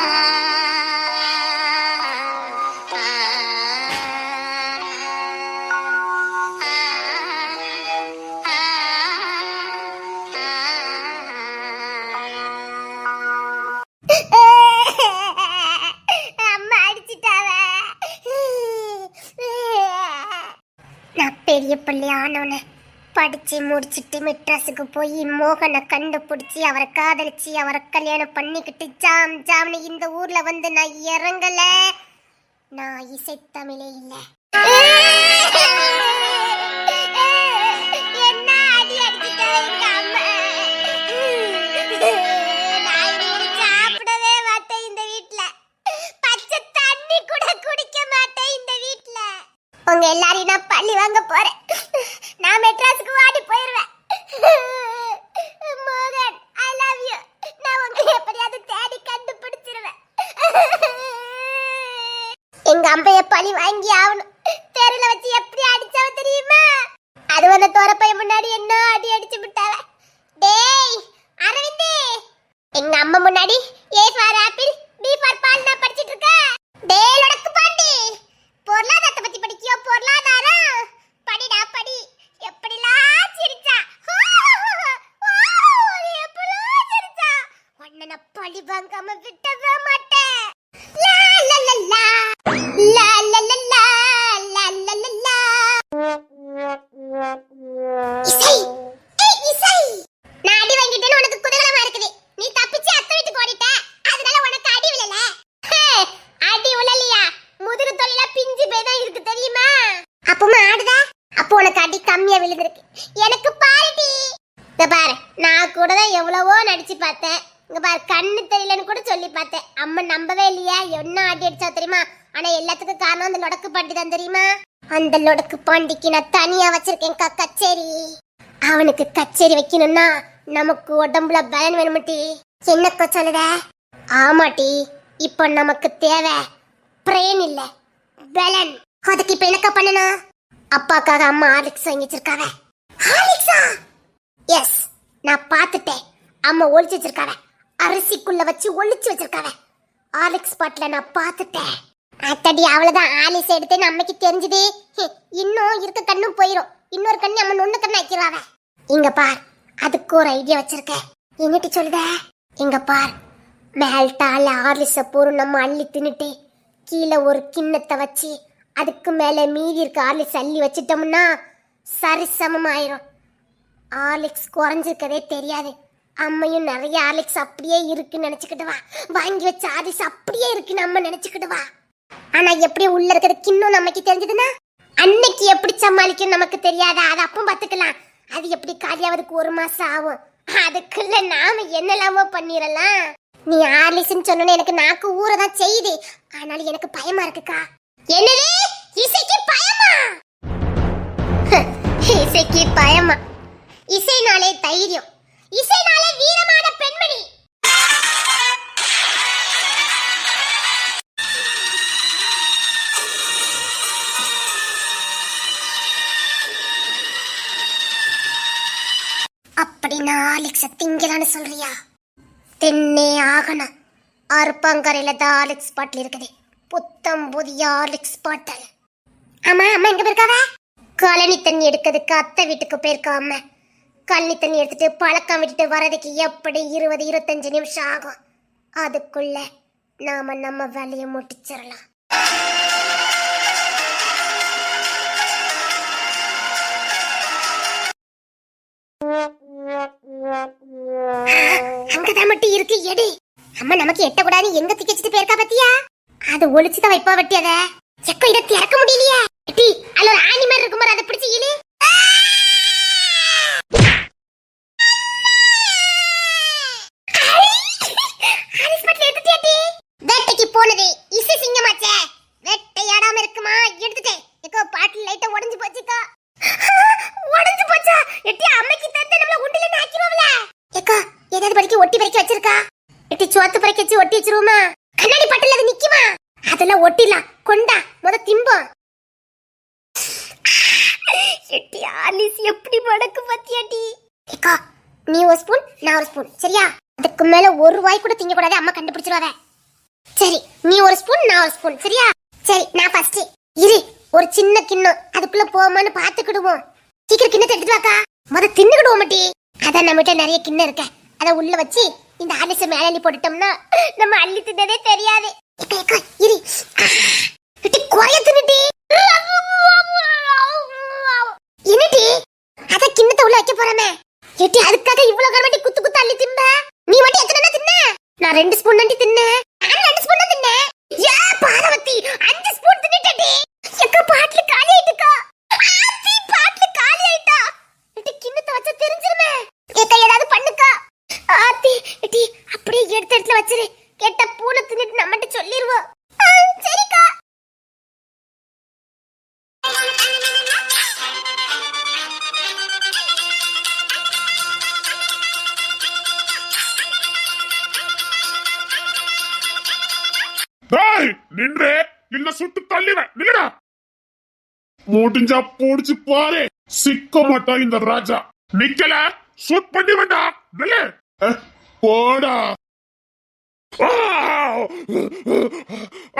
Ah! படிச்சு முடிச்சிட்டு மெட்ராஸுக்கு போய் மோகனை கண்டுபிடிச்சி அவரை காதலிச்சு அவரை கல்யாணம் பண்ணிக்கிட்டு ஜாம் ஜாம்னு இந்த ஊர்ல வந்து நான் இறங்கல. நான் இசைத்தமிழே இல்லை. டி பேங்க் அமைப்பிட்டதா மாட்டேன் அந்த லொடக்கு பாண்டிக்கு நான் தனியா வச்சிருக்கேன்க்கா கச்சேரி. அவனுக்கு கச்சேரி வைக்கணும்னா நமக்கு உடம்புல பலன் வேணுமட்டி. என்னக்கா சொல்லுத ஆமாட்டி இப்போ நமக்கு தேவை பிரேன் இல்ல பலன். அதுக்கு இப்ப என்னக்கா பண்ணணும்? அப்பாக்காக அம்மா ஹார்லிக்ஸ் வாங்கி வச்சிருக்காவ. ஹார்லிக்ஸா எஸ் நான் பார்த்துட்டேன். அம்மா ஒழிச்சு வச்சிருக்காவ. அரிசிக்குள்ள வச்சு ஒழிச்சு வச்சிருக்காவ. ஹார்லிக்ஸ் பாட்டில நான் பார்த்துட்டேன். அத்தடி அவ்வளவுதான். ஆலிஸ் எடுத்து நம்மக்கு தெரிஞ்சது. இன்னும் இருக்க கண்ணும் போயிரும். இன்னொரு கண்ணு நம்ம நொண்ணு கண்ணு ஆக்கிடுவாவ இங்க பார் அதுக்கு ஒரு ஐடியா வச்சிருக்க. என்னட்டு சொல்லுத? இங்க பார். மேல்டால ஆர்லிஸ போரும் நம்ம அள்ளி தின்னுட்டு கீழே ஒரு கிண்ணத்தை வச்சு அதுக்கு மேலே மீதி இருக்க ஆர்லிஸ் அள்ளி வச்சிட்டோம்னா சரிசமமாயிரும் ஆர்லிக்ஸ் குறைஞ்சிருக்கதே தெரியாது. அம்மையும் நிறைய ஆர்லிக்ஸ் அப்படியே இருக்குன்னு நினைச்சுக்கிட்டு வா. வாங்கி வச்ச ஆர்லிக்ஸ் அப்படியே இருக்குன்னு அம்மா நினைச்சுக்கிட்டு வா. ஆனா எப்படி உள்ள இருக்கிற கிண்ணம் நமக்கு தெரிஞ்சதுன்னா அன்னைக்கு எப்படி சமாளிக்கும் நமக்கு தெரியாத? அது அப்போ பார்த்துக்கலாம். அது எப்படி காலியாவதுக்கு ஒரு மாசம் ஆகும்? அதுக்குள்ள நாம என்னெல்லாமோ பண்ணிடலாம். நீ ஆர்லிஸ்ன்னு சொன்னோன்னு எனக்கு நாக்கு ஊறதான் செய்யுது. ஆனாலும் எனக்கு பயமா இருக்குக்கா. என்னது? இசைக்கு பயமா? இசைக்கு பயமா. இசைனாலே தைரியம். இசைனாலே வீரமான பெண்மணி. அப்படி நான் ஆலிக்ஸ திங்கலான்னு சொல்றியா? தென்னே ஆகணும் அருப்பாங்கரையில தான் ஆலிக்ஸ் பாட்டில் இருக்குது. புத்தம் புதிய ஆலிக்ஸ் பாட்டல். அம்மா அம்மா எங்க போயிருக்காவ? கழனி தண்ணி எடுக்கிறதுக்கு அத்தை வீட்டுக்கு போயிருக்கா அம்மா கழனி தண்ணி எடுத்துட்டு பழக்கம் விட்டுட்டு வர்றதுக்கு எப்படி இருபது இருபத்தஞ்சு நிமிஷம் ஆகும்? அதுக்குள்ள நாம நம்ம வேலையை முடிச்சிடலாம். அங்கதான் மட்டும் இருக்கு எடு. அம்மா நமக்கு எட்டக்கூடாது எங்க திக்கிச்சுட்டு போயிருக்கா பத்தியா? அது ஒளிச்சுதான் வைப்பா வட்டி அத. செக்க இத திறக்க முடியலையே. எட்டி அதுல ஒரு ஆணி மாதிரி இருக்கும் அதை பிடிச்சி இழு வேட்டைக்கு போனது இசை சிங்கமாச்சே வேட்டையாடாம இருக்குமா எடுத்துட்டேன் எக்கோ பாட்டில் லைட்டா உடைஞ்சு போச்சுக்கா உடைஞ்சு போச்சா எட்டி அம்மைக்கு தந்து நம்மள உண்டில நாக்கிடுவாங்கள ஏக்கா ஏதாவது படிக்க ஒட்டி பறிக்க வச்சிருக்கா எட்டி சோத்து வச்சிருவோமா கண்ணாடி பட்டில அது நிக்குமா? அதெல்லாம் ஒட்டிடலாம். கொண்டா முத திம்போம் எட்டி ஆலிஸ் எப்படி படக்கு பத்தியாட்டி ஏக்கா நீ ஒரு ஸ்பூன் நான் ஒரு ஸ்பூன் சரியா? அதுக்கு மேல ஒரு வாய் கூட திங்க கூடாது அம்மா கண்டுபிடிச்சிருவாத. சரி நீ ஒரு ஸ்பூன் நான் ஒரு ஸ்பூன் சரியா? சரி நான் ஃபர்ஸ்ட் இரு ஒரு சின்ன கிண்ணம் அதுக்குள்ள போமான்னு பாத்துக்கிடுவோம். சீக்கிரம் கிண்ணத்தை எடுத்துட்டு வாக்கா. முத தின்னுக்கிடுவோம் மட்டி. அதான் நம்மகிட்ட நிறைய கிண்ணம் இருக்க. அதை உள்ள வச்சு இந்த ஆடிச மேல அள்ளி போட்டுட்டோம்னா நம்ம அள்ளி தின்னதே தெரியாது. இரு இட்டி தின்னுட்டி. என்னடி? அத கிண்ணத்தை உள்ள வைக்க போறமே. ஏட்டி அதுக்காக இவ்வளவு கரவட்டி குத்து குத்து அள்ளி திம்ப? நீ மட்டும் எத்தனை தின்ன? நான் ரெண்டு ஸ்பூன் நண்டி தின்னேன் நான் ரெண்டு ஸ்பூன் தான் தின்னேன். ஏ பாரவதி அஞ்சு ஸ்பூன் தின்னுட்டடி எக்க பாட்ல காலி ஆயிட்டுக்கா. ஆத்தி பாட்ல காலி ஆயிட்டா. எட்டி கிண்ணத்தை வச்சா தெரிஞ்சிருமே. ஏக்கா ஏதாவது பண்ணுக்கா. ஆத்தி எட்டி அப்படியே எடுத்த இடத்துல வச்சிரு. கேட்டா பூனை தின்னுட்டு நம்மகிட்ட சொல்லிடுவோம் ஆ, சரிக்கா. டேய் நின்றே. இல்ல சுட்டு தள்ளிவேன் நில்லுடா. முடிஞ்சா போடிச்சு பாரு. சிக்க மாட்டான் இந்த ராஜா. நிக்கல. ஷூட் பண்ணி வேண்டா நில்லு. Eh, போடா. ஆ!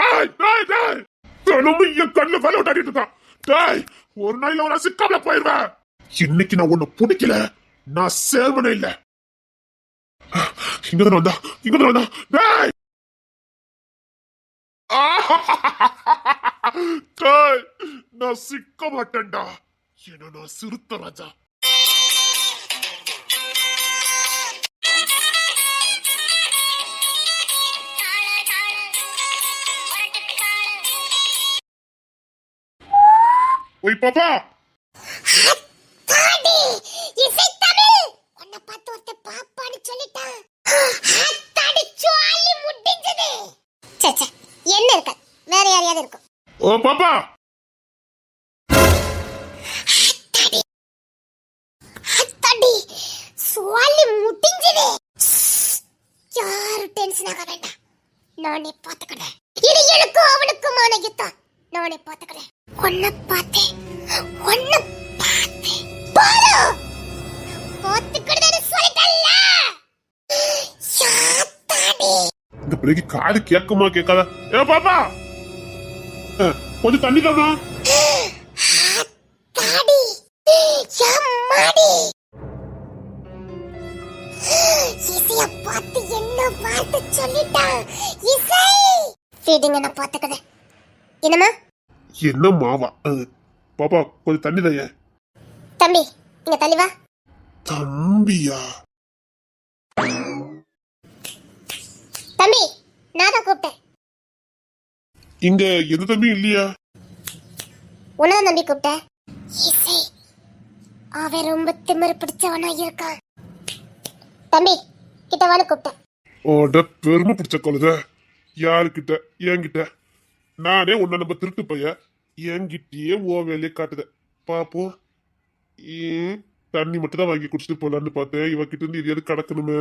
ஏய், டேய், டேய். தினமும் என் கண்ணு வேலை விட்டாடிட்டு இருக்கான் டேய் ஒரு நாள்ல ஒரு சிக்காமல போயிருவேன் இன்னைக்கு நான் ஒண்ணு பிடிக்கல. நான் சேர்மனே இல்ல. இங்க வந்தா இங்க வந்தா டேய், நான் சிக்க மாட்டேன்டா ஏன்னா நான் சிறுத்த ராஜா. சே சே என்ன இருக்க? வேற யாரையாவது இருக்கும் ஓ பாப்பா. தாடி சுவாலி முடிஞ்சது. யாரு டென்ஷன் ஆக வேண்டாம் நானே பாத்துக்கிறேன் இது எனக்கும் அவனுக்குமான யுத்தம் நானே பாத்துக்கிறேன் உன்னை பார்த்தேன். பிள்ளைக்கு காது கேட்குமா கேட்காதா. ஏ பாப்பா! கொஞ்சம் தண்ணி தாமா பார்த்து என்ன மாவா? பாப்பா கொஞ்சம் தண்ணி தான் தம்பி இங்க தள்ளி வா. தம்பியா தம்பி நான் தான் கூப்பிட்டேன். இங்க எந்த தம்பியும் இல்லையா? உன்னதான் தம்பி கூப்பிட்டேன். இசை. அவன் ரொம்ப திமிரு பிடிச்சவனா இருக்கான். தம்பி கிட்ட வான்னு கூப்பிட்டேன். ஓட பெருமை பிடிச்ச கழுத. யாருக்கிட்ட? என்கிட்ட. நானே உன்னை நம்ம திருட்டு பைய. என்கிட்டயே ஓ வேலையை காட்டுத. பாப்போம். ஏன் தண்ணி மட்டும் தான் வாங்கி குடிச்சிட்டு போலான்னு பார்த்தேன். இவகிட்ட இருந்து இது எது கடக்கணுமே?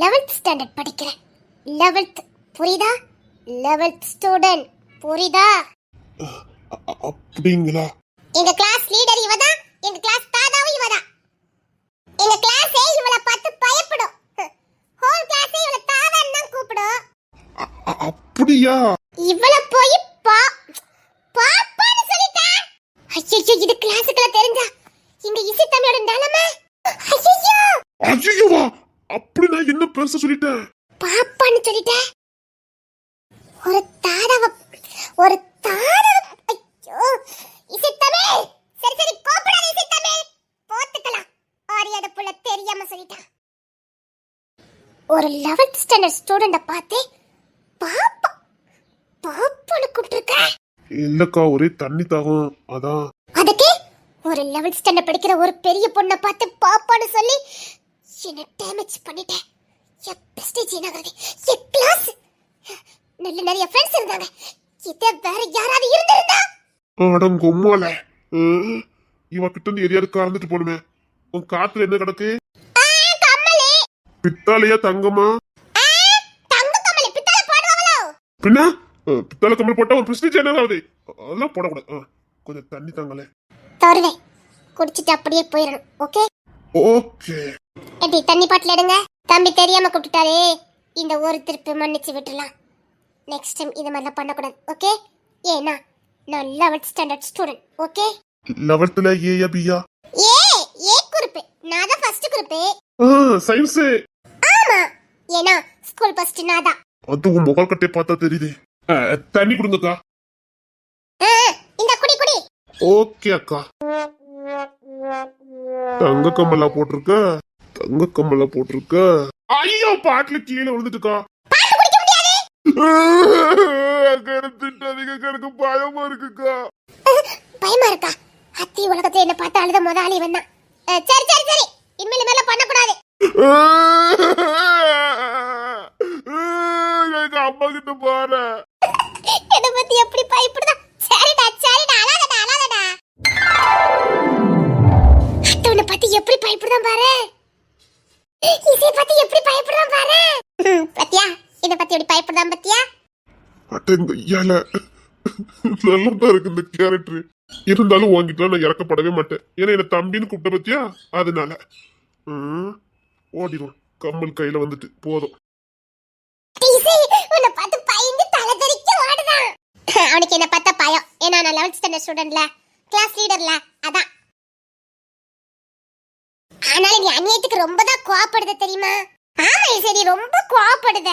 லெவல்த் ஸ்டாண்டர்ட் படிக்கிறேன். லெவல்த் புரியுதா? லெவல்த் ஸ்டூடெண்ட் புரியுதா? அப்படிங்களா? எங்க கிளாஸ் லீடர் இவதான் எங்க கிளாஸ் தாதாவும் இவதான் எங்க கிளாஸே இவள பார்த்து பயப்படும். ஹோல் கிளாஸே இவள தாதான்னு தான் கூப்பிடும். அப்படியா? இவள போய் பா பாப்பான்னு சொல்லிட்டா. ஐயோ இது கிளாஸுக்குள்ள தெரிஞ்சா இங்க இசை தம்பியோட நிலைமை. ஐயோ ஐயோவா அப்படி நான் என்ன பெருசா சொல்லிட்டேன் பாப்பான்னு சொல்லிட்டேன் ஒரு தாதாவ ஒரு தாதாவ ஐயோ இசைத்தமே சரி சரி கோபப்படாத இசைத்தமே போத்துக்கலாம் ஆரியாத புள்ள தெரியாம சொல்லிட்டான். ஒரு லெவல்த் ஸ்டாண்டர்ட் ஸ்டூடெண்ட பார்த்து பாப்பா பாப்பான்னு கூப்பிட்டுருக்க? இல்லக்கா ஒரே தண்ணி தாகம். அதான். அதுக்கு ஒரு லெவல்த் ஸ்டாண்டர்ட் படிக்கிற ஒரு பெரிய பொண்ணை பார்த்து பாப்பான்னு சொல்லி என்ன டேமேஜ் பண்ணிட்டேன். என் பிரஸ்டேஜ் என்னாகிறது என் கிளாஸ் நல்ல நிறைய ஃப்ரெண்ட்ஸ் இருந்தாங்க. இதே வேற யாராவது இருந்திருந்தா? அடங்கொம்மால இவகிட்ட இருந்து எரியாவது கறந்துட்டு போணுமே. உன் காத்துல என்ன கிடக்கு? பித்தாளையா தங்கமா பின்ன? அஹ், பித்தளை கம்மல் போட்டா ஒரு பிரஸ்டேஜ் என்ன ஆகுது அதெல்லாம் போடக்கூடாது. கொஞ்சம் தண்ணி தாங்களே. தருவேன். குடிச்சிட்டு அப்படியே போயிடணும். Okay okay. எப்படி தண்ணி பாட்டில் எடுங்க. தம்பி தெரியாம கூப்பிட்டுட்டாரே. இந்த ஒரு திருப்பி மன்னிச்சு விட்டுலாம் நெக்ஸ்ட் டைம் இது மாதிரிலாம் பண்ணக்கூடாது ஓகே ஏன்னா நான் லெவன்த் ஸ்டாண்டர்ட் ஸ்டூடெண்ட் ஓகே லெவல்த்ல ஏயா பியா ஏ ஏ குரூப் நான் தான் ஃபர்ஸ்ட் குரூப் சயின்ஸ் ஆமா. ஏன்னா ஸ்கூல் ஃபர்ஸ்ட் நான் தான். அது உன் முகல் கட்டை பார்த்தா தெரியுது. தண்ணி கொடுங்கக்கா. இந்த குடி குடி. ஓகே அக்கா. தங்க கம்மலா போட்டிருக்க? தங்க கம்மலா போட்டிருக்க? ஐயோ பாட்டுல கீழே விழுந்துட்டுக்கா. பாத்து குடிக்க முடியாது அக்கா எனக்கு திட்டாதீங்க அக்கா, எனக்கு பயமா இருக்குக்கா. பயமா இருக்கா? அத்தி உலகத்துல என்ன பார்த்து அழுத முத ஆளி வந்தான் சரி சரி சரி. இனிமேல் மேல பண்ணக்கூடாது. எங்க அம்மா கிட்ட பாரு. என்ன பத்தி எப்படி பயப்படுதா சரிடா சரிடா அழாதடா அழாதடா. பத்தி எப்படி பயப்படுதான் பாரு. இதை பத்தி எப்படி பயப்படுதான் பாரு. பாத்தியா? இத பத்தி எப்படி பயப்படுதான் பாத்தியா? அட்டங்க ஐயால நல்லா தான் இருக்கு இந்த கேரக்டர் இருந்தாலும் உன்கிட்ட நான் இறக்கப்படவே மாட்டேன். ஏன்னா என்ன தம்பின்னு கூப்பிட்ட பத்தியா? அதனால. ஓடிடும் கம்மல் கையில வந்துட்டு. போதும். பார்த்து அவனுக்கு என்ன பார்த்தா பயம். ஏன்னா நான் லெவன்த் ஸ்டாண்டர்ட் ஸ்டூடெண்ட்ல கிளாஸ் லீடர்ல அதான். ஆனாலும் நீ அந்நியத்துக்கு ரொம்ப தான் கோவப்படுத தெரியுமா? ஆமா சரி ரொம்ப கோவப்படுத.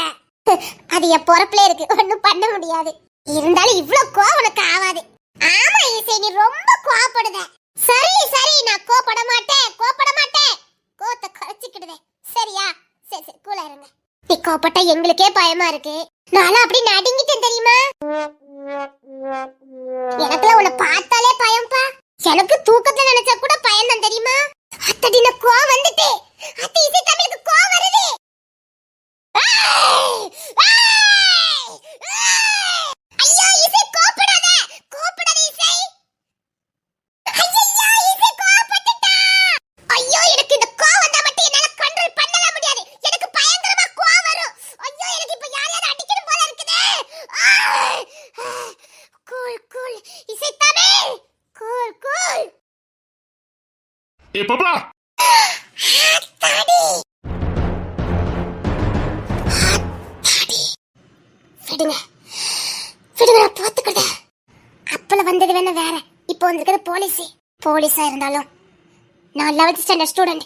அது என் பொறப்புல இருக்கு ஒன்றும் பண்ண முடியாது. இருந்தாலும் இவ்ளோ கோவம் உனக்கு ஆகாது ஆமா இசை நீ ரொம்ப கோவப்படுத. சரி சரி நான் கோவப்பட மாட்டேன் கோவப்பட மாட்டேன். கோவத்தை குறைச்சிக்கிடுதே சரியா? சரி சரி கூலா இருங்க. நீ கோவப்பட்டா எங்களுக்கே பயமா இருக்கு. நானும் அப்படி நடுங்கிட்டேன் தெரியுமா? எனக்குலாம் உன்னை பார்த்தாலே பயம்பா. எனக்கு தூக்கத்தை நினைச்சா கூட பயம் தான் தெரியுமா? அத்தடி நான் கோவம் வந்துட்டு. அத்தை இசை தமிழுக்கு கோவம் வருது ஏய்! ஏய்! ஏய்! ஐயோ இசை கோபப்படாத கோபப்படாத இசை ஐயோ இசை கோவப்பட்டுட்டா ஐயோ எனக்கு இந்த கோவம் தான் மட்டும் என்னால கண்ட்ரோல் பண்ணவே முடியாது எனக்கு பயங்கரமா கோவம் வரும் ஐயோ எனக்கு இப்ப யாரையாவது அடிக்கணும் போல இருக்குதே கூல் கூல் இசை தமிழ் கூல் கூல் ஏ பாப்பா விடுங்க. விடுங்க நான் அப்பல வந்தது வேணா வேற. இப்போ வந்திருக்கிறது போலீஸ். போலீஸா இருந்தாலும். நான் லெவன்த் ஸ்டாண்டர்ட் ஸ்டூடெண்ட்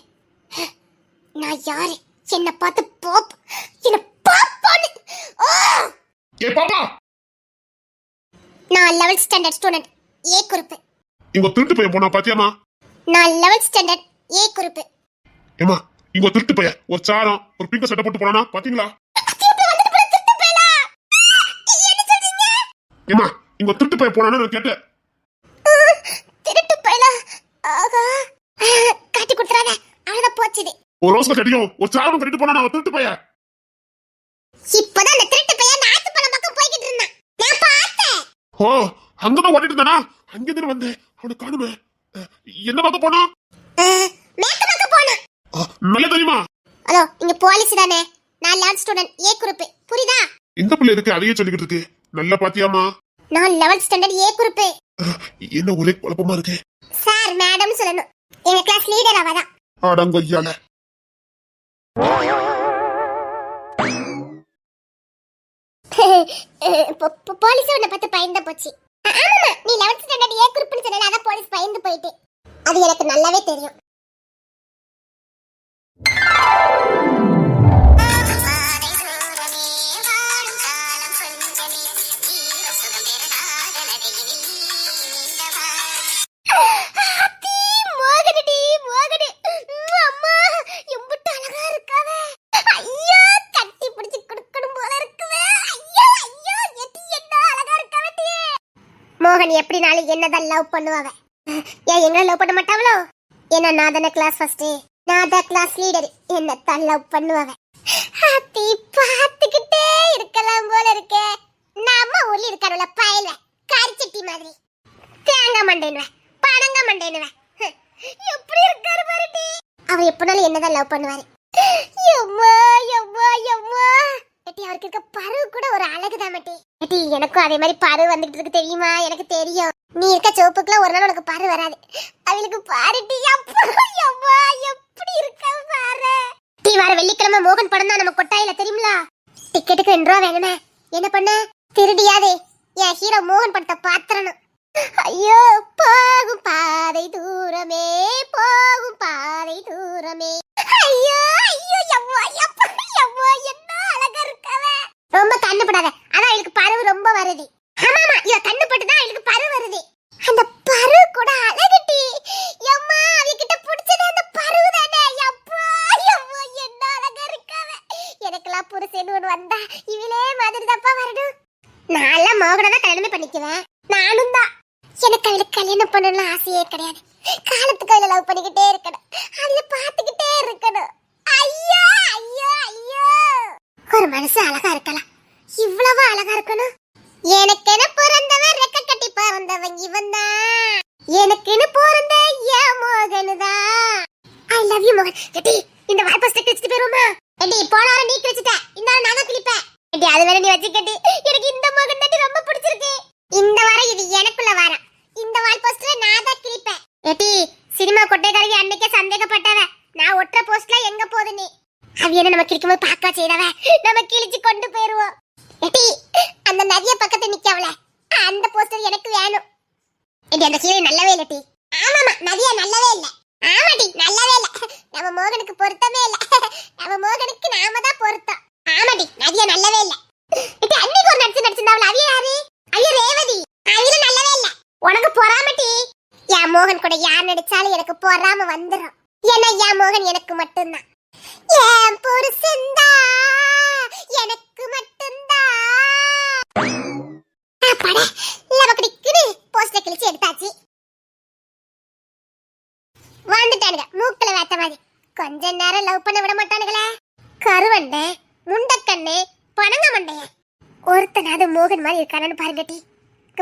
நான் யாரு? என்ன பார்த்து போப். என்ன பாப்பான்னு! ஏ பாப்பா. நான் eleventh standard student A group இங்க திருட்டு பையன் போனா பாத்தியாமா நான் லெவன்த் ஸ்டாண்டர்ட் ஏ குரூப் ஏமா இங்க திருட்டு பையன் ஒரு சாரம் ஒரு பிங்க சட்டை போட்டு போனானா பாத்தீங்களா? ஏமா இங்க திருட்டு பையன் போனானா நான் கேட்டேன். திருட்டு பையல? ஆகா காட்டி போச்சுது ஒரு ரோஸ்ல கட்டியும் ஒரு சாரம் கட்டிட்டு போனானா ஒரு திருட்டு பையன்? இப்பதான் அந்த திருட்டு பையன் நாத்து பக்கம் போய்கிட்டு இருந்தான். நான் பார்த்தேன். ஓ அங்கதான் ஓடிட்டு இருந்தானா? அங்க இருந்து வந்தேன் அவனை காணுமே. என்ன பார்க்க போனா அஹ், மேற்கு பக்கம் போனான் ஆ, நல்ல தெரியுமா? ஹலோ இங்க போலீஸ் தானே. நான் லெவன்த் ஸ்டூடெண்ட் ஏ குரூப் புரியுதா? இந்த பிள்ளை இருக்கு அதையே சொல்லிக்கிட்டு இருக்கு? நல்லா பாத்தியாமா நான் லெவன்த் ஸ்டாண்டர்ட் ஏ குரூப் என்ன ஒரே குழப்பமா இருக்கு? சார் மேடம் சொல்லணும். எங்க கிளாஸ் லீடர் அவ தான் அடங்கொய்யால போலீஸ் உன்னை பார்த்து பயந்து போச்சு. நீ லெவன்த் ஸ்டாண்டர்ட் ஏ குரூப்னு சொன்னல அத போலீஸ் பயந்து போயிட்டு. அது எனக்கு நல்லாவே தெரியும். மோகன் எப்படினாலும் என்னதான் லவ் பண்ணுவாங்க? ஏன் எங்களை லவ் பண்ண மாட்டாவளோ ஏன்னா நான் தானே கிளாஸ் ஃபர்ஸ்ட் நான் தான் கிளாஸ் லீடர் என்ன தான் லவ் பண்ணுவாங்க? ஹாப்பி பார்த்துக்கிட்டே இருக்கலாம் போல இருக்கே. நம்ம ஊர்ல இருக்காருல பயல கரிச்சட்டி மாதிரி. தேங்காய் மண்டேனுவேன் பனங்க மண்டேனுவேன் எப்படி இருக்காரு பாருடி அவர் எப்படினாலும் என்னதான் லவ் பண்ணுவாரு. எம்மா எம்மா எம்மா. எட்டி அவருக்கு இருக்க பருவு கூட ஒரு அழகுதான் மட்டி. எட்டி எனக்கும் அதே மாதிரி பரு வந்துட்டு இருக்கு தெரியுமா? எனக்கு தெரியும். நீ இருக்க சோப்புக்குலாம் ஒரு நாள் உனக்கு பரு வராது. அவளுக்கு பாருட்டி அப்பா எப்படி இருக்க பாரு? டீ வர வெள்ளிக்கிழமை மோகன் படம் தான் நம்ம கொட்டாயில தெரியுங்களா டிக்கெட்டுக்கு ரெண்டு ரூபா வேணுமே. என்ன பண்ண? திருடியாதே. என் ஹீரோ மோகன் படத்தை பாத்திரணும். ஐயோ போகும் பாதை தூரமே போகும் பாதை தூரமே. ஐயோ ஐயோ எவ்வளோ எப்பா எவ்வளோ என்ன அழகா இருக்கவ. ரொம்ப கண்ணுப்படாத அதான் இவளுக்கு பருவு ரொம்ப வருது. ஆமாமா இவ கண்ணுப்பட்டு தான் இவளுக்கு பரு வருது. அந்த பரு கூட அழகுட்டி. எம்மா அவகிட்ட பிடிச்சது அந்த பருவு தானே. எப்பா எவ்வளோ என்ன அழகா இருக்கவ. எனக்கெல்லாம் புருஷன் ஒன்று வந்தா இவளே மாதிரி தப்பா வரணும். நான்லாம் மோகனை தான் கல்யாணமே பண்ணிக்குவேன். நானும் தான் எனக்கு அவளுக்கு கல்யாணம் பண்ணணும்னு ஆசையே கிடையாது. காலத்துக்கு அவளை லவ் பண்ணிக்கிட்டே இருக்கணும். அதுல பார்த்துக்கிட்டே இருக்கணும். ஐயோ ஐயோ ஐயோ. ஒரு மனசு அழகா இருக்கலாம். இவ்வளவு அழகா இருக்கணும். எனக்கென பிறந்தவன் ரெக்க கட்டி பிறந்தவன் இவன் தான் எனக்குன்னு பிறந்த என் மோகனு தான் ஐ லவ் யூ மோகன். எட்டி இந்த வாய்ப்பை கிழிச்சிட்டு போயிருமா எட்டி போன வாரம் நீ கிழிச்சிட்ட. இந்த வாரம் நானும் கிழிப்பேன். எட்டி அது வேற நீ வச்சுக்கட்டி. எனக்கு இந்த மோகன் தான் ரொம்ப பிடிச்சிருக்கு. இந்த வாரம் இது எனக்குள்ள வாரம். இந்த வால் போஸ்டர் நான் தான் கிழிப்பேன். ஏட்டி சினிமா கொட்டைக்காரி அன்னைக்கே சந்தேகப்பட்டவ. நான் ஒற்ற போஸ்ட்ல எங்க போகுது நீ? அவ என்ன நம்ம கிழிக்கும் போது பாக்கா செய்தவ? நம்ம கிழிச்சு கொண்டு போயிருவோம். ஏட்டி அந்த நதிய பக்கத்துல நிக்கவல? அந்த போஸ்டர் எனக்கு வேணும். ஏட்டி அந்த ஹீரோ நல்லவே இல்ல டி ஆமாமா நதிய நல்லவே இல்ல. ஆமாடி நல்லவே இல்ல. நம்ம மோகனுக்கு பொருத்தமே இல்ல. நம்ம மோகனுக்கு நாம தான் பொருத்தம். ஆமாடி நதிய நல்லவே இல்ல. ஏட்டி அன்னைக்கு ஒரு நடிச்சு நடிச்சிருந்தாவல அவிய யாரு ஐயோ ரேவதி அவிய நல்லவே இல்ல உனக்கு பொறாமட்டி என் மோகன் கூட யார் நடிச்சாலும் எனக்கு பொறாம வந்துடும் ஏன்னா என் மோகன் எனக்கு மட்டும்தான். என் புருஷன்தா எனக்கு மட்டும்தான் அப்பாடா போஸ்டர் கிழிச்சு எடுத்தாச்சு. வந்துட்டானுங்க. மூக்குல வேத்த மாதிரி. கொஞ்ச நேரம் லவ் பண்ண விட மாட்டானுங்களே. கருவண்டை முண்டக்கண்ணு பணங்க மண்டைய ஒருத்தனாவது மோகன் மாதிரி இருக்கானு பாருங்க டீ.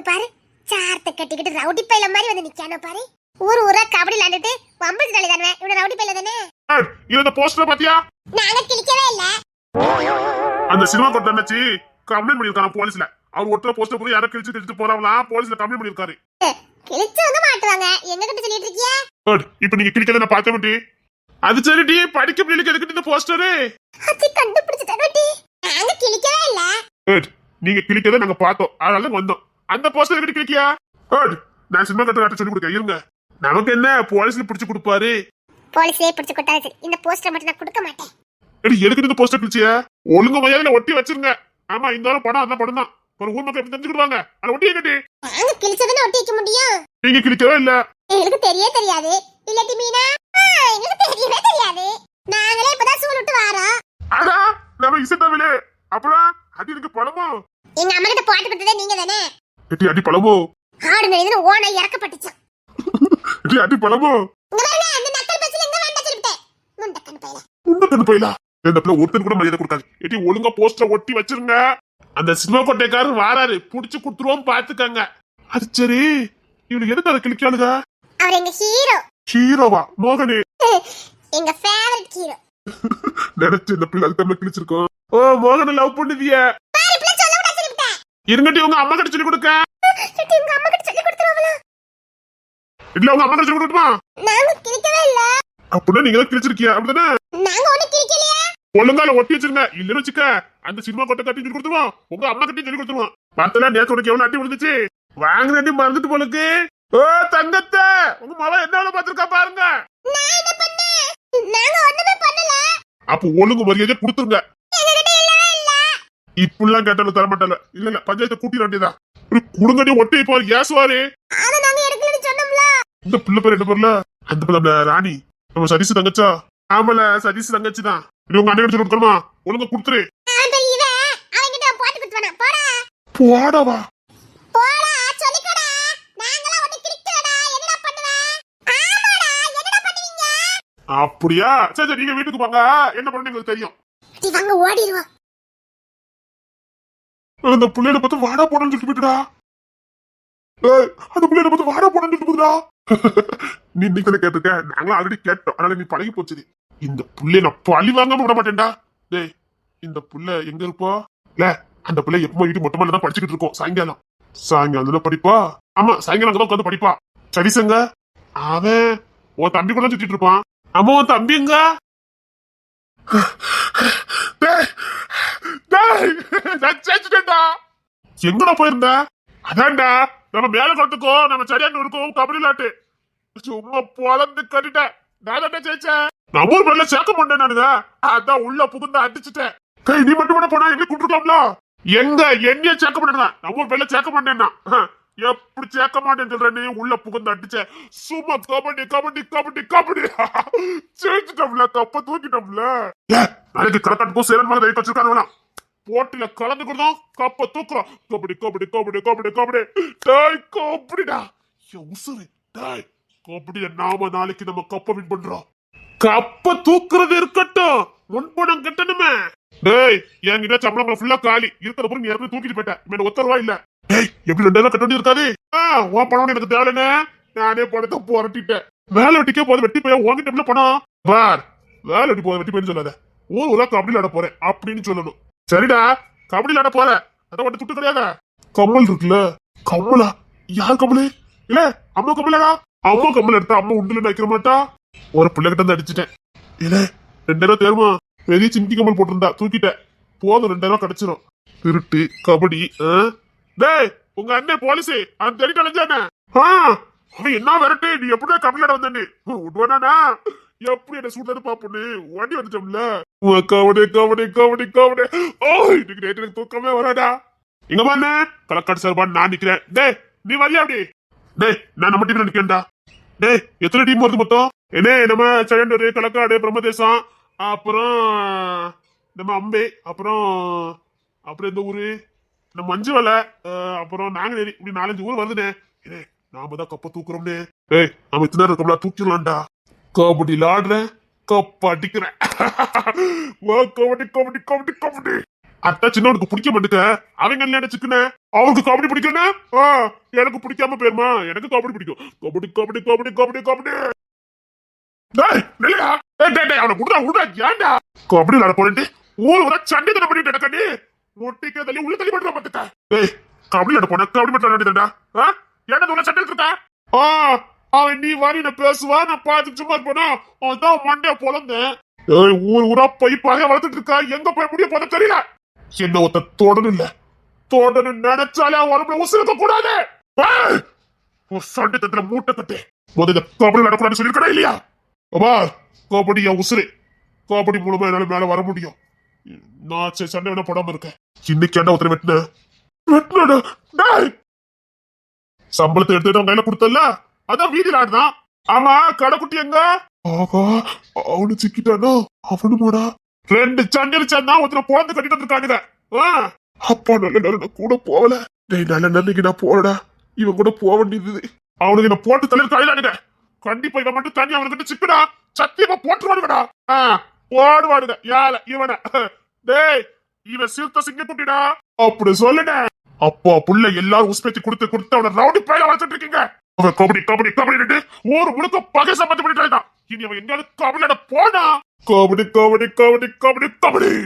பாரு. சார்த்த கட்டிக்கிட்டு ரவுடி பையில மாதிரி வந்து நிக்கானோ பாரு? ஊர் ஊரா கபடி விளையாண்டுட்டு வம்பிட்டு தள்ளி தானே? இவன ரவுடி பையில தானே? இது அந்த போஸ்டர் பாத்தியா? நாங்க கிழிக்கவே இல்ல. அந்த சினிமா கொட்ட அண்ணாச்சி கம்ப்ளைண்ட் பண்ணிருக்கான போலீஸ்ல? அவர் ஒருத்தர் போஸ்டர் போய் யாரை கிழிச்சு கிழிச்சு போறாங்களாம் போலீஸ்ல கம்ப்ளைண்ட் பண்ணிருக்காரு கிழிச்சு வந்து மாட்டுவாங்க. எங்க கிட்ட சொல்லிட்டு இருக்கியா? இப்ப நீங்க கிழிக்கிறத நான் டி அது சரி டி படிக்க பிள்ளைகளுக்கு எதுக்கு இந்த போஸ்டரு அது கண்டுபிடிச்சிட்டானோ டி நாங்க கிழிக்கவே இல்ல. நீங்க கிழிக்கிறத நாங்க பார்த்தோம். அதனால தான் வந்தோம். அந்த போஸ்டர் கிழிக்கியா ஏய், நான் சினிமா கட்ட சொல்லி கொடுக்க இருங்க. நமக்கு என்ன போலீஸ்ல பிடிச்சு கொடுப்பாரு? போலீஸே பிடிச்சு கொட்டாரு சரி. இந்த போஸ்டர் மட்டும் நான் கொடுக்க மாட்டேன். எடி எதுக்கு இந்த போஸ்டர் கிழிச்சிய? ஒழுங்கு மரியாதையில ஒட்டி வச்சிருங்க. ஆமா இந்த வாரம் படம் அந்த படம் தான். ஒரு ஊர் மக்கள் எப்படி தெரிஞ்சுக்கிடுவாங்க? அதை ஒட்டி கட்டி. நாங்க கிழிச்சதுன்னு ஒட்டி வைக்க முடியும். நீங்க கிழிக்கவே இல்ல. எங்களுக்கு தெரிய தெரியாது. இல்லாட்டி மீனா? எங்களுக்கு தெரியவே தெரியாது. நாங்களே இப்பதான் சூழ் விட்டு வாரோம். ஆனா நம்ம இசை தமிழ். அப்புறம் அது எனக்கு பழமோ எங்க அம்மா கிட்ட போட்டு கொடுத்ததே நீங்க தானே எட்டி அடி பழமோ? ஆடு நெய்துன்னு ஓனா இறக்கப்பட்டுச்சான் எட்டி அடி பழமோ? முண்டக்கன் பையல. இந்த பிள்ளை ஒருத்தன் கூட மரியாதை கொடுக்காது. எட்டி ஒழுங்கா போஸ்டர் ஒட்டி வச்சிருங்க. அந்த சினிமா கொட்டைக்காரர் வாராரு. புடிச்சு கொடுத்துருவோம் பாத்துக்கங்க. அது சரி. இவனுக்கு எதுக்கு அதை கிழிக்காளுங்க அவர் எங்க ஹீரோ ஹீரோவா? மோகனே. எங்க ஃபேவரட் ஹீரோ நினைச்சு இந்த பிள்ளை அதுக்கு கிழிச்சிருக்கோம். ஓ மோகனை லவ் பண்ணுவிய பாரு இப்படி சொல்ல விட சொல்லிட்டேன் இருங்கட்டி உங்க அம்மா கிட்ட சொல்லி கொடுக்க. உங்க அம்மா கிட்ட சொல்லி கொடுத்துருவாங்களா? இல்ல உங்க அம்மா கிட்ட சொல்லி நாங்க கிழிக்கவே இல்ல. அப்படின்னா நீங்க தான் கிழிச்சிருக்கியா? அப்படிதானே? நாங்க ஒண்ணு கிழிக்கலையா. ஒழுங்கால ஒட்டி வச்சிருங்க. இல்லன்னு வச்சுக்க அந்த சினிமா கொட்டை கட்டி சொல்லி கொடுத்துருவோம். உங்க அம்மா கட்டி சொல்லி கொடுத்துருவோம். பார்த்தல நேத்து உனக்கு எவ்வளவு அட்டி விழுந்துச்சு? வாங்கினட்டி மறந்துட்டு போலுக்கு. ஓ தங்கத்தை! உங்க மவன் என்ன வேலை பார்த்திருக்கா பாருங்க. அப்ப ஒழுங்கு மரியாதை கொடுத்துருங்க. இல்ல இப்படிலாம் கேட்டாலும் தர மாட்டால இல்ல இல்ல பஞ்சாயத்தை கூட்டி வேண்டியதா ஒரு குடுங்கட்டி ஒட்டி இப்போ ஏசுவாரு. இந்த பிள்ளை பேர் என்ன பேர்ல அந்த பிள்ளை ராணி. நம்ம சதீஷ் தங்கச்சா? ஆமால சதீஷ் தங்கச்சி தான். இது உங்க அண்ணன் கொடுக்கணுமா? ஒழுங்கா கொடுத்துரு. போடாவா அப்படியா? சரி சரி நீங்க வீட்டுக்கு போங்க என்ன பண்ணு தெரியும். அந்த பிள்ளையில பார்த்து வாடா போடணும்னு சொல்லிட்டு போயிட்டுடா. அந்த பிள்ளையில பார்த்து வாடா போடணும்னு சொல்லிட்டு போதுடா நீ இன்னைக்கு தானே கேட்டிருக்க? நாங்களும் ஆல்ரெடி கேட்டோம். அதனால நீ பழகி போச்சு இந்த புள்ளைய நான் பழி வாங்காம விட மாட்டேன்டா. டேய் இந்த புள்ள எங்க இருப்போ? இல்ல அந்த பிள்ளை எப்போ வீட்டு மொட்டை மாடில தான் படிச்சுக்கிட்டு இருக்கோம். சாயங்காலம். சாயங்காலம் தானே படிப்பா? ஆமா சாயங்காலம் அங்கதான் உட்காந்து படிப்பா. சரி சங்க. அவன் உன் தம்பி கூட சுத்திட்டு இருப்பான். அம்மா உன் தம்பிங்க நான் ஜெயிச்சிட்டேன்டா. எங்கடா போயிருந்த? அதான்டா நம்ம மேல குளத்துக்கும் நம்ம சரியான இருக்கும் கபடி விளாட்டு சும்மா பொழந்து கட்டிட்டேன். நான் தான் ஜெயிச்சேன். நம்ம ஊர் பேர்ல சேர்க்க மாட்டேன் நானுங்க. அதான் உள்ள புகுந்து அடிச்சுட்டேன். கை நீ மட்டும் கூட போனா எங்க கூட்டிருக்கலாம்ல எங்க என்னைய சேர்க்க மாட்டேன் நம்ம ஊர் பேர்ல சேர்க்க மாட்டேன்னா. எப்படி சேர்க்க மாட்டேன்னு சொல்ற நீ உள்ள புகுந்து அடிச்ச. சும்மா கபடி கபடி கபடி கபடி. ஜெயிச்சிட்டோம்ல கப்ப தூக்கிட்டோம்ல. நாளைக்கு கலக்காட்டுக்கும் சேரன் மேல வெயிட் வச்சிருக்காங்க போட்டில கலந்துக்கிறதும் கப்ப தூக்குறோம். கபடி கபடி கபடி கபடி கபடி. டாய் கபடிடா. உசுறு. டாய் கபடிய நாம நாளைக்கு நம்ம கப்ப வின் பண்றோம். கப்ப தூக்குறது இருக்கட்டும். முன்பணம் கட்டணுமே. டேய் என்கிட்ட சம்பளம் ஃபுல்லா காலி. இருக்கிற பொருள் நீ ஏற்கனவே தூக்கிட்டு போயிட்டேன் ஒத்த இல்ல. எப்படி ரெண்டாயிரம் கட்ட வேண்டியது இருக்காது உன் பணம் எனக்கு தேவைன்னு நானே பணத்தை புரட்டிட்டேன். வேலை வெட்டிக்கே போது வெட்டி போய் உங்ககிட்ட பணம்? பார் வேலை வெட்டி போது வெட்டி போயின்னு சொல்லாத. ஊர் ஊரா கபடி விளாட போறேன் அப்படின்னு சொல்லணும். சரிடா கபடி விளாட போற. அதை மட்டும் துட்டு கிடையாத? கம்மல் இருக்குல்ல. கம்மலா? யார் கமலு இல்ல அம்மா கமலடா அம்மா கமல் எடுத்தா அம்மா உண்டுல நினைக்கிற மாட்டா? ஒரு பிள்ளைகிட்ட இருந்து அடிச்சிட்டேன். இல்ல ரெண்டாயிரம் தேர்மா பெரிய சிங்கி கமல் போட்டிருந்தா தூக்கிட்டேன். போதும் ரெண்டாயிரம் கிடைச்சிடும் திருட்டு கபடி ஆஹ் டேய் உங்க அண்ணன் போலீஸ் அவன் தேடி தொலைஞ்சானே என்ன விரட்டு? நீ எப்படிடா கபடியாட வந்தேன்னு? விடுவானா எப்படி என்ன சூடாது பாப்புன்னு? வண்டி வந்துட்டோம்ல. உன் கபடி கவனி கவனி ஓ இன்னைக்கு நைட்டு எனக்கு தூக்கமே வராடா. இங்க பாண்ணே கலக்காடு சார்பான்னு நான் நிக்கிறேன். டேய் நீ வரியா அப்படி? டேய் நான் நம்ம டீம்ல நிக்கிறேன்டா. டேய் எத்தனை டீம் வருது மொத்தம்? என்ன நம்ம சையண்டூர் கலக்காடு பிரம்மதேசம் அப்புறம் நம்ம அம்பே அப்புறம் அப்புறம் இந்த ஊரு? இந்த மஞ்சு வலை அப்புறம் நாங்குநேரி இப்படி நாலஞ்சு ஊர் வருதுனே ஏய் நாம தான் கப்ப தூக்குறோம்னே ஏய் நாம இத்தனை நேரம் இருக்கோம்ல தூக்கிடலாம்டா. கபடி விளாடுறேன் கப்ப அடிக்கிறேன். வா கபடி கபடி கபடி கபடி. அத்தா சின்னவனுக்கு பிடிக்க மாட்டுக்க அவங்க என்ன நினைச்சுக்கினே அவனுக்கு கபடி பிடிக்கணும் எனக்கு பிடிக்காம போயிருமா? எனக்கு கபடி பிடிக்கும். கபடி கபடி கபடி கபடி கபடி. டேய் அவனை விடுறா விடுறா ஏன்டா? கபடி விளாட போறேன்ட்டு ஊர் ஊரா சண்டை தடை பண்ணிட்டு நடக்கண்டி முட்டிக்க தள்ளி உள்ள தள்ளி பண்ற பாத்துக்க டேய் கபடி அட போன கபடி மட்டும் விளையாடிட்டா ஆ? ஏன்டா உள்ள சண்டை இருக்கா ஆ அவன் நீ வாரி நான் பேசுவா நான் பார்த்து சும்மா போனா அதான் தான் மண்டைய பொழந்தேன் ஏய் ஊர் ஊரா போய் பகைய வளர்த்துட்டு இருக்கா? எங்க போய் முடிய போத தெரியல. என்ன ஒருத்த தொடணும் இல்ல. தொடணும் நினைச்சாலே அவன் உடம்புல உசுருக்க கூடாது. ஏய்! சண்டை தத்துல மூட்டை கட்டு முதல்ல கபடி நடக்கூடாதுன்னு சொல்லியிருக்கா இல்லையா? அப்பா கபடி என் உசுரு கபடி மூலமா என்னால மேல வர முடியும். நான் சரி சண்டை வேணா போடாம இருக்கேன். இன்னைக்கு என்ன ஒருத்தர் வெட்டின? வெட்டினடா. டேய்! சம்பளத்தை எடுத்துட்டு அவன் கையில கொடுத்தல அதான் வீதியில ஆடுதான் ஆமா கடைக்குட்டி எங்க? ஆகா அவனு சிக்கிட்டானோ? அவனு போடா ரெண்டு சண்டை சண்டா ஒருத்தர குழந்தை கட்டிட்டு வந்திருக்காங்க அப்பா நல்ல நேரம் நான் கூட போகல. டேய் நல்ல நேரம் நான் போறடா இவன் கூட போக வேண்டியது. அவனுக்கு என்ன போட்டு தலையில் கையிலானுங்க கண்டிப்பா இவன் மட்டும் தண்ணி அவனுக்கிட்ட சிக்கடா. சத்தியமா போட்டுருவானுங்கடா. ஆ, போடுவானுங்க யார இவன. டேய் இவன் சிறுத்த சிங்க அப்படி சொல்லுங்க. அப்பா புள்ள எல்லாரும் உஸ்பேத்தி கொடுத்து கொடுத்து அவன ரவுடி பயில வளர்த்துட்டு இருக்கீங்க. அவன் கபடி கபடி கபடி ஊர் முழுக்க பகை சம்பந்தம் பண்ணிட்டு இனி அவன் எங்கேயாவது கபடியோட போனா? கபடி கபடி கபடி கபடி கபடி.